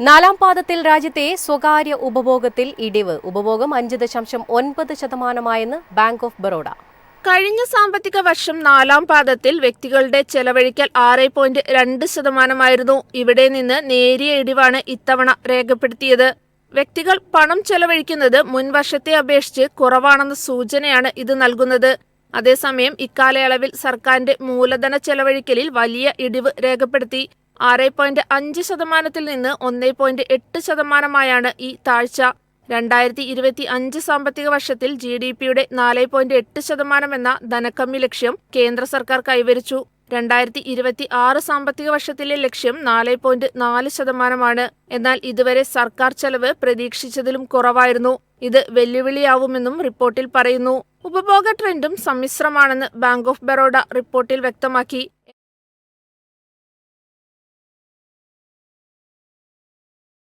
നാലാം പാദത്തിൽ രാജ്യത്തെ സ്വകാര്യ ഉപഭോഗത്തിൽ ഇടിവ്. ഉപഭോഗം അഞ്ച് ദശാംശം ഒൻപത് ശതമാനമായെന്ന് ബാങ്ക് ഓഫ് ബറോഡ കഴിഞ്ഞ സാമ്പത്തിക വർഷം നാലാം പാദത്തിൽ വ്യക്തികളുടെ ചെലവഴിക്കൽ ആറ് പോയിന്റ് രണ്ട് ശതമാനമായിരുന്നു. ഇവിടെ നിന്ന് നേരിയ ഇടിവാണ് ഇത്തവണ രേഖപ്പെടുത്തിയത്. വ്യക്തികൾ പണം ചെലവഴിക്കുന്നത് മുൻവർഷത്തെ അപേക്ഷിച്ച് കുറവാണെന്ന സൂചനയാണ് ഇത് നൽകുന്നത്. അതേസമയം ഇക്കാലയളവിൽ സർക്കാരിന്റെ മൂലധന ചെലവഴിക്കലിൽ വലിയ ഇടിവ് രേഖപ്പെടുത്തി. ആറ് പോയിന്റ് അഞ്ച് ശതമാനത്തിൽ നിന്ന് ഒന്ന് പോയിന്റ് എട്ട് ശതമാനമായാണ് ഈ താഴ്ച. രണ്ടായിരത്തി ഇരുപത്തി അഞ്ച് സാമ്പത്തിക വർഷത്തിൽ ജി ഡി പിയുടെ നാല് പോയിന്റ് എട്ട് ശതമാനം എന്ന ധനക്കമ്മി ലക്ഷ്യം കേന്ദ്ര സർക്കാർ കൈവരിച്ചു. രണ്ടായിരത്തി ഇരുപത്തി ആറ് സാമ്പത്തിക വർഷത്തിലെ ലക്ഷ്യം നാല് പോയിന്റ് നാല് ശതമാനമാണ്. എന്നാൽ ഇതുവരെ സർക്കാർ ചെലവ് പ്രതീക്ഷിച്ചതിലും കുറവായിരുന്നു. ഇത് വെല്ലുവിളിയാവുമെന്നും റിപ്പോർട്ടിൽ പറയുന്നു. ഉപഭോഗ ട്രെൻഡും സമ്മിശ്രമാണെന്ന് ബാങ്ക് ഓഫ് ബറോഡ റിപ്പോർട്ടിൽ വ്യക്തമാക്കി.